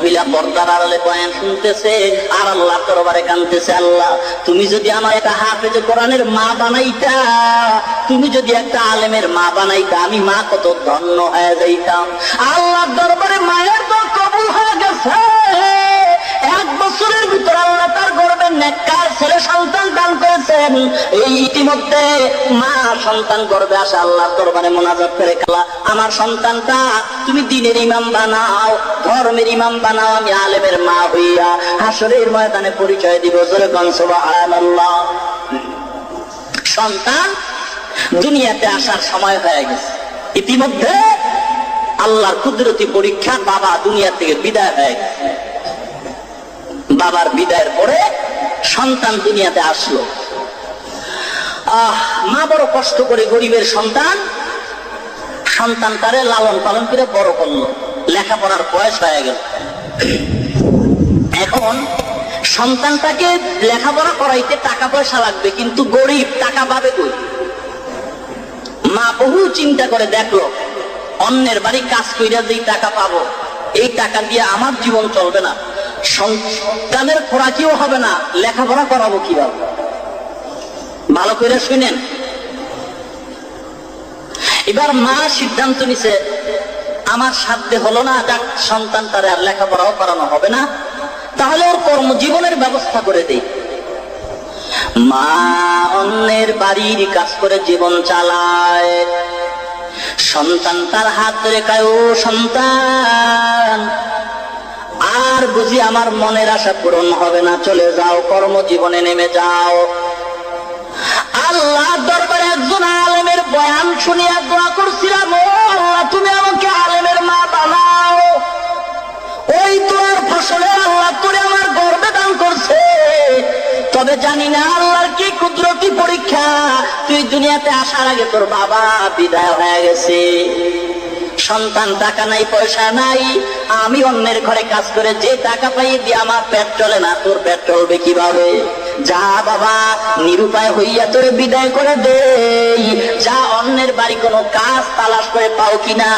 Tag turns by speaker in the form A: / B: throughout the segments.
A: মহিলা পর্দার আড়ালে বয়ান শুনতেছে, আর আল্লাহ দরবারে কানতেছে, আল্লাহ, তুমি যদি আমার একটা হাফেজ কোরআনের মা বানাইতা, তুমি যদি একটা আলেমের মা বানাইতা, আমি মা কত ধন্য হয়ে যাইতাম। আল্লাহ দরবারে মায়ের তো কবুল হয়ে গেছে। বছরের ভিতর আল্লাহ তার গর্বে নেককার ছেলে সন্তান দান করেছেন। এই ইতিমধ্যে মা সন্তান গর্বে আসে আল্লাহ দরবারে মোনাজাত করে খেলা, আমার সন্তানটা, তুমি দিনের ইমাম বানাও, ধর্মের ইমাম বানাও, আমি আলেমের মা হইয়া হাসরের ময়দানে পরিচয় দিব। জোরে আল্লাহ সন্তান দুনিয়াতে আসার সময় হয়ে গেছে। ইতিমধ্যে আল্লাহর কুদরতি পরীক্ষা বাবা দুনিয়া থেকে বিদায় হয়ে গেছে। বাবার বিদায়ের পরে সন্তান দুনিয়াতে আসলো। আহ, মা বড় কষ্ট করে গরিবের সন্তান সন্তান তারে লালন পালন করে বড় করল। লেখাপড়ার বয়স হয়ে গেল। এখন সন্তানটাকে লেখাপড়া করাইতে টাকা পয়সা লাগবে, কিন্তু গরিব টাকা পাবে কই? মা বহু চিন্তা করে দেখল, অন্যের বাড়ি কাজ কইরা যেই টাকা পাবো, এই টাকা দিয়ে আমার জীবন চলবে না। সন্তানের খোরাকিও হবে না, লেখাপড়া করাবো কীভাবে? ভালো করে শুনেন। এবার মা সিদ্ধান্ত নিছে, আমার সাধ্যে হলো না, যাক, সন্তান তার আর লেখাপড়াও করানো হবে না, তাহলে ওর কর্মজীবনের ব্যবস্থা করে দেই। মা অন্যের বাড়ির কাজ করে জীবন চালায়। সন্তান তার হাত রেখায় ও সন্তান। আর বুঝি আমার মনের আশা পূরণ হবে না। চলে যাও, কর্মজীবনে নেমে যাও। আল্লাহ দরবারে একজন আলেমের বয়ান শুনিয়া দোয়া করছিলাম, ও তুমি আমাকে আলেমের মা বানাও। ওই তোমার ফসলের আল্লাহ তোরে আমার গর্বে দান করছে। তবে জানি না আল্লাহর কি কুদরতি পরীক্ষা। তুই দুনিয়াতে আসার আগে তোর বাবা বিদায় হয়ে গেছে। সন্তান টাকা নাই, পয়সা নাই। আমি অন্যের ঘরে কাজ করে যে টাকা পাই, দিয়ে আমার পেট চলে না, তোর পেট চলবে কীভাবে? যা বাবা, নিরুপায় হইয়া তোরে বিদায় করে দেই। যা অন্যের বাড়ি কোনো কাজ তালাশ করে পাও কিনা,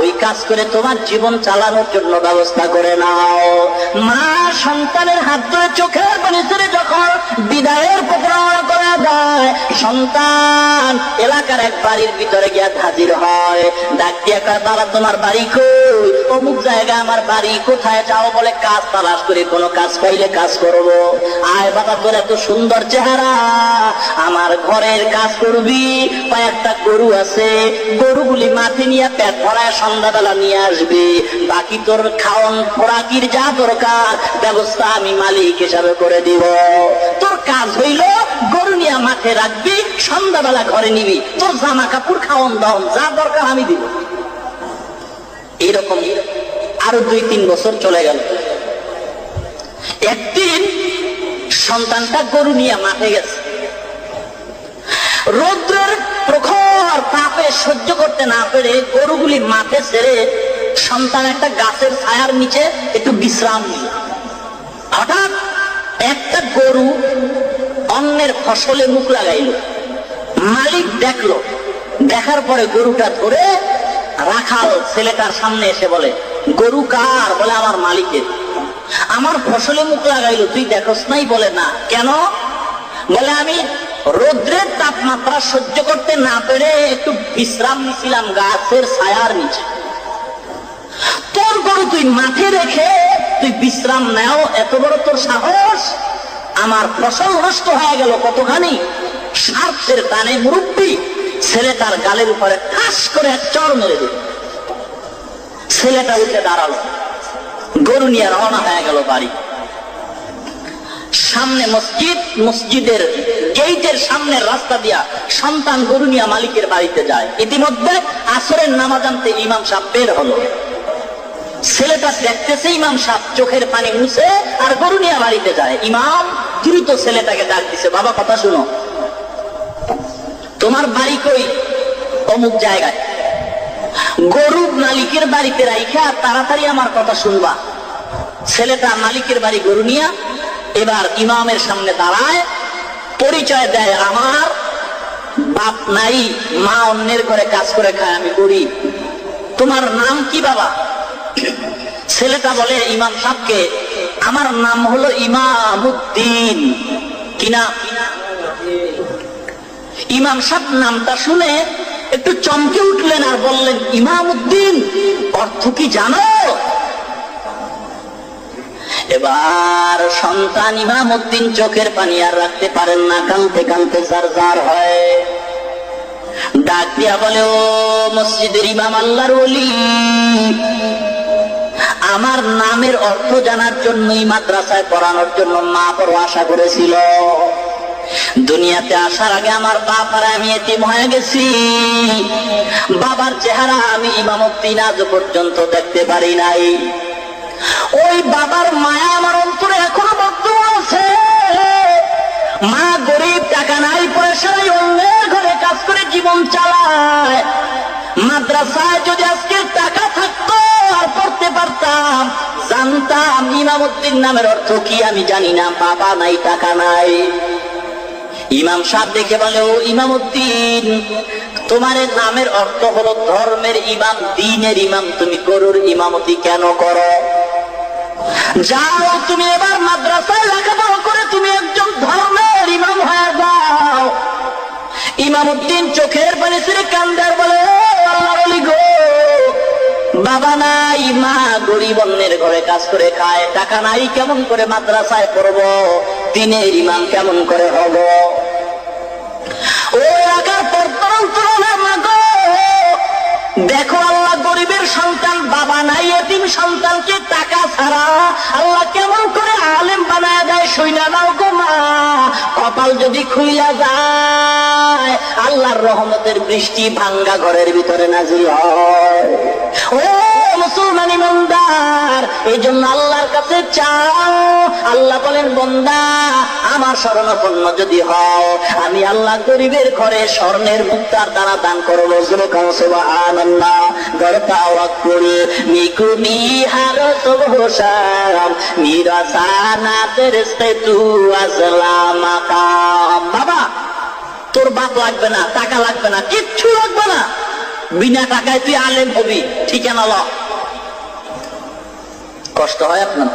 A: ওই কাজ করে তোমার জীবন চালানোর জন্য ব্যবস্থা করে নাও। মা সন্তানের হাত ধরে চোখের পানি ছেড়ে যখন বিদায়ের প্রকরণ করা যায়, সন্তান এলাকার এক বাড়ির ভিতরে গিয়া হাজির হয়। ডাক দিয়ে বাবা, তোমার বাড়ি কই? অমুক জায়গা আমার বাড়ি, কোথায় যাও বলে কাজ তালাশ করে কোনো কাজ পাইলে কাজ করব। আয় বাবা, তোর এত সুন্দর চেহারা। আমার ঘরের কাজ করবি, কয়েকটা গরু আছে। গরুগুলি মাঠে নিয়ে পেট ভরায় সন্ধ্যাবেলা নিয়ে আসবি। বাকি তোর খাওয়ান খোরাকির যা দরকার, ব্যবস্থা আমি মালিক হিসাবে করে দিব। তোর কাজ হইল গরু নিয়ে মাঠে রাখবি, সন্ধ্যাবেলা ঘরে নিবি। তোর জামা কাপড় খাওয়ান দাওন যা দরকার আমি দিব। এইরকম আরও দুই, তিন বছর চলে গেল। একদিন সন্তানটা গরু নিয়ে মাঠে গেছে। রৌদ্রের প্রখর তাপে সহ্য করতে না পেরে গরুগুলি মাঠে ছেড়ে সন্তান একটা গাছের ছায়ার নিচে একটু বিশ্রাম নিল। হঠাৎ একটা গরু অন্যের ফসলে মুখ লাগাইল। মালিক দেখল, দেখার পরে গরুটা ধরে রাখাল ছেলেটার সামনে এসে বলে, গরু কার? বলে, আমার মালিকের। আমার ফসলে মুখ লাগাইলো, তুই দেখোস নাই? বলে, না। কেন? বলে, আমি রৌদ্রের তাপমাত্রা সহ্য করতে না পেরে একটু বিশ্রাম নিছিলাম গাছের ছায়ার নিচে। তোর গরু তুই মাঠে রেখে তুই বিশ্রাম নেও, এত বড় তোর সাহস? আমার ফসল নষ্ট হয়ে গেল কতখানি? স্বার্থের টানে মুরব্বী। ছেলে তার গালের উপরে ঠাস করে এক চর মেরে দিল। ছেলেটা উঠে দাঁড়াল। গরু নিয়ে রওনা হয়ে গেল বাড়ি। সামনে মসজিদ, মসজিদের গেইটের সামনের রাস্তা দিয়া সন্তান গরু নিয়ে মালিকের বাড়িতে যায়। ইতিমধ্যে আসরের নামাজ আনতে ইমাম সাহেব বের হলো। ছেলেটা দেখতেছে ইমাম সাহেব চোখের পানি মুছে আর গরু নিয়ে বাড়িতে যায়। ইমাম দ্রুত ছেলেটাকে ডাক দিছে, বাবা, কথা শুনো। তোমার বাড়ি কই? অমুক জায়গায়। গরু মালিকের বাড়িতে রাইখা তাড়াতাড়ি আমার কথা শুনবা। ছেলেটা মালিকের বাড়ি গরু নিয়া এবার ইমামের সামনে দাঁড়ায়, পরিচয় দেয় আমার বাপ নাই, মা অন্যের ঘরে কাজ করে খায়, আমি গরিব তোমার নাম কি বাবা? ছেলেটা বলে, ইমাম সাহকে আমার নাম হলো ইমামুদ্দিন। কিনা ইমাম সাহেব নামটা শুনে একটু চমকে উঠলেন আর বললেন ইমামুদ্দিন অর্থ কি জানো? এবার সন্তান ইমামুদ্দিন চোখের পানি আর রাখতে পারেন না কানতে কানতে যার যার হয়। ডাক দিয়া বলে, ও মসজিদের ইমাম আল্লাহর ওলি, আমার নামের অর্থ জানার জন্যই মাদ্রাসায় পড়ানোর জন্য মা বড় আশা করেছিল। দুনিয়াতে আসার আগে আমার বাপ আর আমি এতিম হয়ে গেছি। বাবার চেহারা আমি ইমামুদ্দিন আজ পর্যন্ত দেখতে পারি নাই। ওই বাবার মায়া আমার অন্তরে এখনও বর্তমান আছে। মা গরিব, টাকা নাই, পয়সা নাই, অন্যের ঘরে কাজ করে জীবন চালায়। মাদ্রাসায় যদি আজকে টাকা থাকতো আর পড়তে পারতাম, জানতাম ইমামুদ্দিন নামের অর্থ কি আমি জানি না, বাবা নাই, টাকা নাই। ইমাম সাহেব দেখে বলে, ও ইমামুদ্দিন, তোমার নামের অর্থ হলো ধর্মের ইমাম, দিনের ইমাম। তুমি গরুর ইমামতি কেন করো? যাও, তুমি এবার মাদ্রাসায় লেখাপড়া করে তুমি একজন ধর্মের ইমাম হয়ে যাও। ইমামুদ্দিন চোখের পানি ছেড়ে কান্দার বলে, "ও আল্লাহর ওলি গো, বাবা নাই, মা গরিব অন্যের ঘরে কাজ করে খায়, টাকা নাই, কেমন করে মাদ্রাসায় পড়ব? দিনের ইমাম কেমন করে হব? দেখো আল্লাহ গরিবের সন্তান, বাবা নাই, এতিম সন্তানকে টাকা ছাড়া। আল্লাহ কেমন করে আলেম বানায় দেয়, শুইনা নাও গো মা। কপাল যদি খুইয়া যায়, আল্লাহর রহমতের বৃষ্টি ভাঙ্গা ঘরের ভিতরে নাজিল হয়। ও মুসলমান ইমানদার এই জন্য আল্লাহর কাছে চাও। আল্লাহ বলেন, বন্দা, আমার শরণাপন্ন যদি হও, আমি আল্লাহ গরিবের ঘরে স্বর্ণের মুক্তার দ্বারা দান করব। বাবা, তোর বাপ লাগবে না, টাকা লাগবে না, কিচ্ছু লাগবে না। বিনা টাকায় তুই আলেম হবি, ঠিকানা ল। কষ্ট হয় আপনার?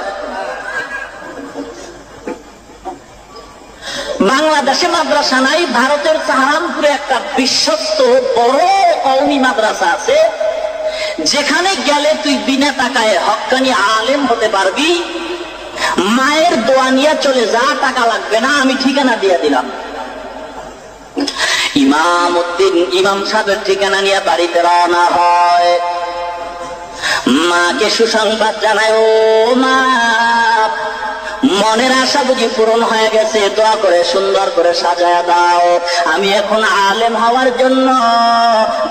A: বাংলাদেশে মাদ্রাসা নাই, ভারতের সাহারানপুরে একটা বিশ্বস্ত বড় কৌমি মাদ্রাসা আছে। যেখানে গেলে তুই বিনা টাকায় হকানি আলেম হতে পারবি। মায়ের দোয়া নিয়ে চলে যা, টাকা লাগবে না, আমি ঠিকানা দিয়ে দিলাম। ইমাম উদ্দিন ইমাম সাহেবের ঠিকানা নিয়ে বাড়িতে রওনা হয়। মাকে সুসংবাদ জানায়, ও মা, মনের আশা বুঝি পূরণ হয়ে গেছে, দোয়া করে সুন্দর করে সাজায় দাও। আমি এখন আলেম হওয়ার জন্য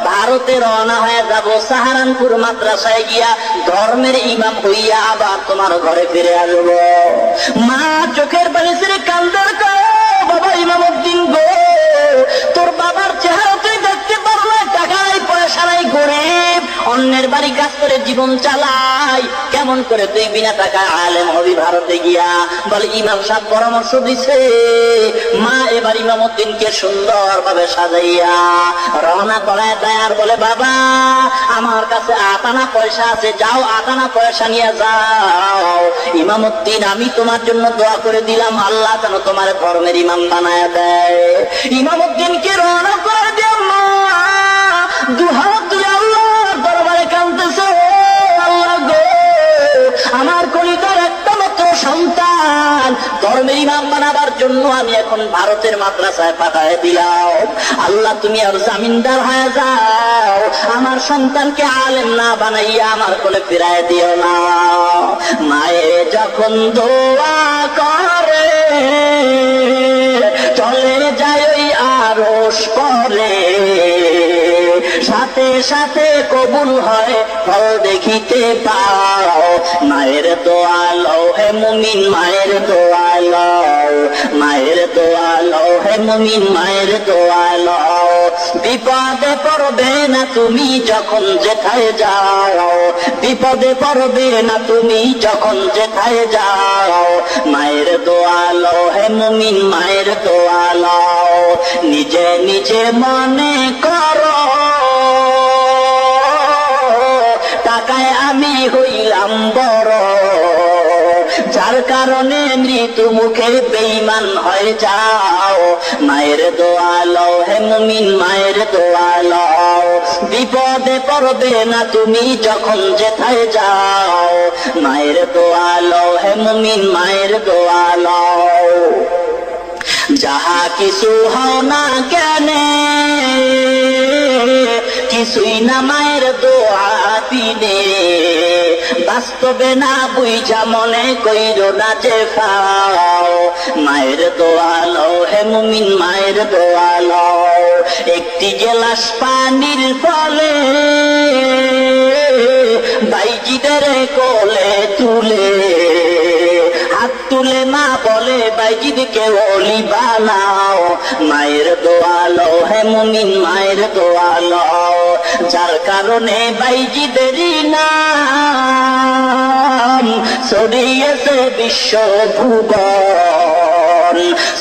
A: ভারতে রওনা হয়ে যাব। সাহারানপুর মাদ্রাসায় গিয়া ধর্মের ইমাম হইয়া আবার তোমার ঘরে ফিরে আসব। মা, চোখের পানি ছেড়ে কান্দার বাবা ইমাম উদ্দিন গো, তোর বাবার চেহারা তুই দেখতে পারো টাকা নাই পয়সা নাই, গরিব। অন্যের বাড়ি কাজ করে জীবন চালাই। কেমন করে তুই বিনা টাকায় আলেম হবি ভারতে গিয়া। বলে, ইমাম সাহেব পরামর্শ দিছে, মা এবার ইমাম উদ্দিনকে সুন্দর ভাবে সাজাইয়া রওনা করায় দেয়। আর বলে, বাবা, আমার কাছে আটানা পয়সা আছে, যাও আটানা পয়সা নিয়ে যাও। ইমাম উদ্দিন, আমি তোমার জন্য দোয়া করে দিলাম, আল্লাহ যেন তোমার ধর্মের ইমাম বানায় দেয়। ইমাম উদ্দিনকে রওনা করে দিয়ে মা দুহাত আমার কলিতার একটা মাত্র সন্তান। ধর্মের ইমাম বানাবার জন্য আমি এখন ভারতের মাদ্রাসায় পাঠায় দিলাম। আল্লাহ, তুমি আর জামিনদার হয়ে যাও। আমার সন্তানকে আলেম না বানাইয়া আমার কোলে ফিরায় দিও না। মায়ে যখন দোয়া করে, চলে যায় ওই আরস করে সাথে সাথে কবুল হয়, ফল দেখিতে পাও। মায়ের দোয়াল, হে মুমিন, মায়ের দোয়াল মায়ের দোয়াল, হে মুমিন, মায়ের দোয়াল। বিপদে পড়বে না তুমি যখন যেথায় যাও। বিপদে পড়বে না তুমি যখন যেথায় যাও। মায়ের দোয়াল, হে মুমিন, মায়ের দোয়াল। নিজে নিজে মনে করো আমি হইলাম বড়। যার কারণে মৃত্যু মুখে বেইমান হয়ে যাও। মায়ের দোয়ালো, হে মুমিন মায়ের দোয়ালো। বিপদে পড়বে না তুমি যখন যেথায় যাও। মায়ের দোয়ালো, হে মুমিন মায়ের দোয়ালো। যাহা কিছু হও না কেনে কিছুই না মায়ের দোয়া দিনে বাস্তবে না বুঝা মনে কইর না যে ফাও। মায়ের দোয়ালো হে মুমিন, মায়ের দোয়ালো একটি গেলাস পানির ফলে বাইজিদের কোলে তুলে। হাত তুলে মা বলে বাইজিদকে ওলি বানাও। মায়ের দোয়ালো, হে মুমিন, মায়ের দোয়ালো। যার কারণে বাইজিদেরই নাম ছড়িয়েছে বিশ্ব ভুবন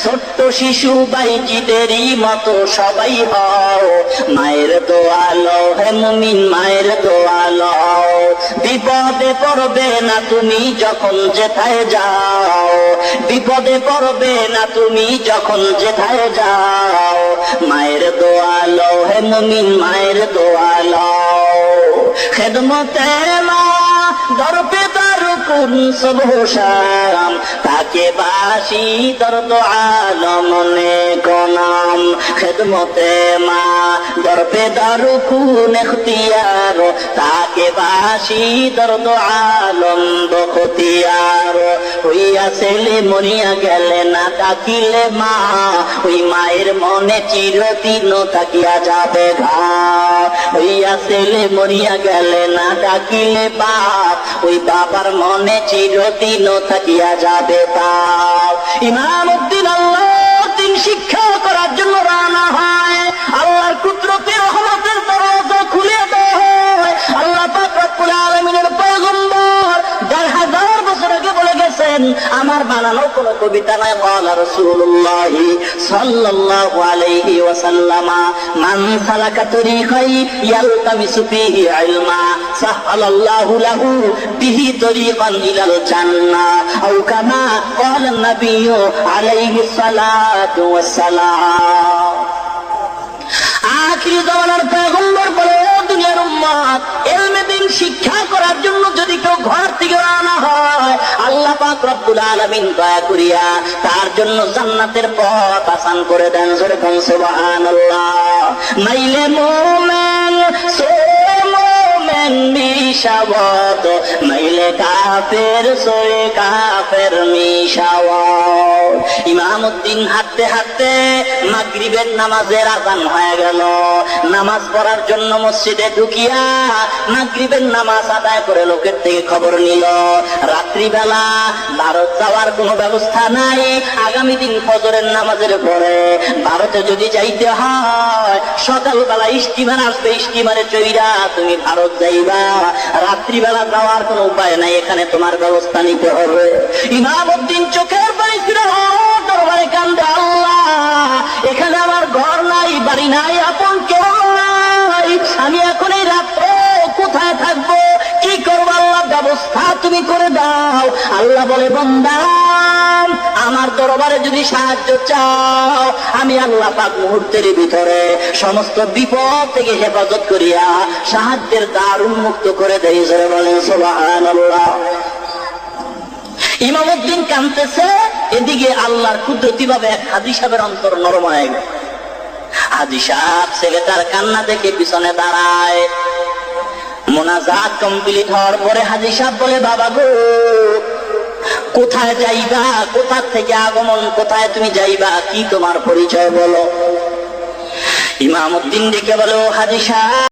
A: ছোট্ট শিশু বাইজিদেরই মতো সবাই হও। মায়ের দোয়ালো, হে মুমিন মায়ের দোয়ালো। বিপদে পড়বে না তুমি যখন যেথায় যাও। বিপদে পড়বে না তুমি যখন যেথায় যাও। মায়ের দোয়ালো, হে মুমিন মায়ের দোয়ালো। খেদমতে দরপে কুন সব তাকে বাসি দর্দ আলম নে নাম খেদমতে মা দরপে দারু কুন এখতিয়ার, তাকে বাসি দর্দ আলম বখতিয়ার হইয়া ছেলে মরিয়া গেলে না ডাকিলে মা, ওই মায়ের মনে চিরদিন থাকিয়া যাবে ঘা। হইয়া ছেলে মরিয়া গেলে না ডাকিলে বাপ। ওই বাবার মনে চিরদিন থাকিয়া যাবে তাও ইমাম উদ্দিন আল্লাহ তিন শিক্ষা করার জন্য রানা হয়। আল্লাহর আমার বানানো কোন কবিতা নাই বলা রাসূলুল্লাহ সাল্লাল্লাহু আলাইহি ওয়াসাল্লামা, মান সালাকা তরিকাই ইয়ালতামিসু ফিহি ইলমা, সাহালাল্লাহু লাহু বিহি তরিকান ইলাল জান্নাহ আও কামা ক্বালা নবিয়্যু আলাইহি সালাতু পাক রব্বুল আলামিন দয়া করিয়া তার জন্য জান্নাতের পথ আসান করে দেন। সুবহানাল্লাহ। মাইলে মুমিন মিশাওয়াত মাইলে কাফের কাফের হাঁটতে হাঁটতে মাগরিবের নামাজের আজান হয়ে গেল। নামাজ পড়ার জন্য মসজিদে ঢুকিয়া মাগরিবের নামাজ আদায় করে লোকের থেকে খবর নিল। রাত্রিবেলা ভারত যাওয়ার কোনো ব্যবস্থা নাই। আগামী দিন ফজরের নামাজের পরে ভারতে যদি যাইতে হয়, সকালবেলা স্টিমার আসবে স্টিমারে চইরা তুমি ভারত যাইবা রাত্রিবেলা যাওয়ার কোনো উপায় নাই, এখানে তোমার ব্যবস্থা নিতে হবে। ইমামউদ্দিন চোখের পানি ফিরে দরবারে কান্দে আল্লাহ। এখানে আমার ঘর নাই, বাড়ি নাই, আপন কেউ নাই। আমি এখন এই রাত্রে কোথায় থাকব? কি করব? আল্লাহ ব্যবস্থা তুমি করে দাও। আল্লাহ বলে, বন্দা আমার দরবারে যদি সাহায্য চাও, আমি আল্লাহ পাক মুহূর্তের ভিতরে সমস্ত বিপদ থেকে হেফাজত করিয়া সাহায্যের দ্বার উন্মুক্ত করে দেয় বলেন, সুবহানাল্লাহ। ইমামউদ্দিন কানতেছে, এদিকে আল্লাহর কুদরতি ভাবে এক হাজি সাহেবের অন্তর নরম হয়ে গেল। হাজি সাহেব ছেলেটার কান্না দেখে পিছনে দাঁড়ায়। মোনাজাত কমপ্লিট হওয়ার পরে হাজি সাহেব বলে, বাবা গো কোথায় যাইবা? কোথা থেকে আগমন? কোথায় তুমি যাইবা? কি তোমার পরিচয় বলো? ইমামউদ্দিন ডেকে বলো সাহেব।